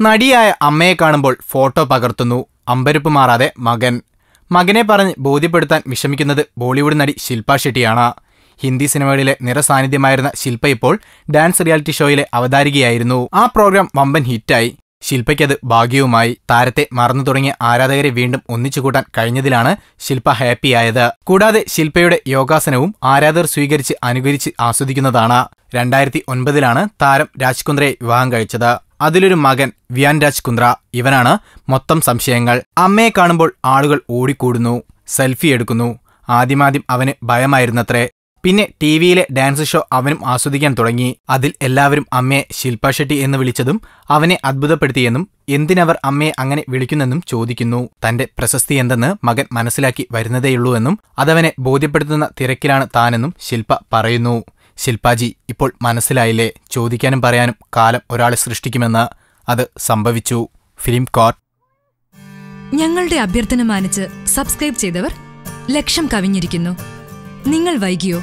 നടിയായ അമ്മയെ കാണുമ്പോൾ ഫോട്ടോ പകർത്തുന്നു. അമ്പരപ്പ് മാറാതെ മകൻ. മകനെ പറഞ്ഞ് ബോധ്യപ്പെടുത്താൻ വിഷമിക്കുന്നത് ബോളിവുഡ് നടി ശില്പ ഷെട്ടിയാണ്. ഹിന്ദി സിനിമകളിലെ നിറസാന്നിധ്യമായിരുന്ന ശില്പ ഇപ്പോൾ ഡാൻസ് റിയാലിറ്റി ഷോയിലെ അവതാരികയായിരുന്നു. ആ പ്രോഗ്രാം വമ്പൻ ഹിറ്റായി. ശില്പയ്ക്കത് ഭാഗ്യവുമായി താരത്തെ മറന്നു തുടങ്ങിയ ആരാധകരെ വീണ്ടും ഒന്നിച്ചുകൂട്ടാൻ കഴിഞ്ഞതിലാണ് ശില്പ ഹാപ്പിയായത്. കൂടാതെ ശില്പയുടെ യോഗാസനവും ആരാധകർ സ്വീകരിച്ച് അനുകരിച്ച് ആസ്വദിക്കുന്നതാണ്. രണ്ടായിരത്തി ഒൻപതിലാണ് താരം രാജ്കുന്ദ്രയെ വിവാഹം കഴിച്ചത്. അതിലൊരു മകൻ വ്യാൻ രാജ്കുന്ദ്ര. ഇവനാണ് മൊത്തം സംശയങ്ങൾ. അമ്മയെ കാണുമ്പോൾ ആളുകൾ ഓടിക്കൂടുന്നു. സെൽഫി എടുക്കുന്നു. ആദ്യമാദ്യം അവന് ഭയമായിരുന്നത്രേ. പിന്നെ ടി വിയിലെ ഡാൻസ് ഷോ അവനും ആസ്വദിക്കാൻ തുടങ്ങി. അതിൽ എല്ലാവരും അമ്മയെ ശില്പ ഷെട്ടി എന്ന് വിളിച്ചതും അവനെ അത്ഭുതപ്പെടുത്തിയെന്നും എന്തിനവർ അമ്മയെ അങ്ങനെ വിളിക്കുന്നെന്നും ചോദിക്കുന്നു. തന്റെ പ്രശസ്തി എന്തെന്ന് മകൻ മനസ്സിലാക്കി വരുന്നതേയുള്ളൂ എന്നും അതവനെ ബോധ്യപ്പെടുത്തുന്ന തിരക്കിലാണ് താനെന്നും ശില്പ പറയുന്നു. ശില്പാജി ഇപ്പോൾ മനസ്സിലായില്ലേ? ചോദിക്കാനും പറയാനും കാലം ഒരാളെ സൃഷ്ടിക്കുമെന്ന് അത് സംഭവിച്ചു. Film court. ഞങ്ങളുടെ അഭ്യർത്ഥന മാനിച്ച് സബ്സ്ക്രൈബ് ചെയ്തവർ ലക്ഷം കവിഞ്ഞിരിക്കുന്നു. നിങ്ങൾ വൈകിയോ?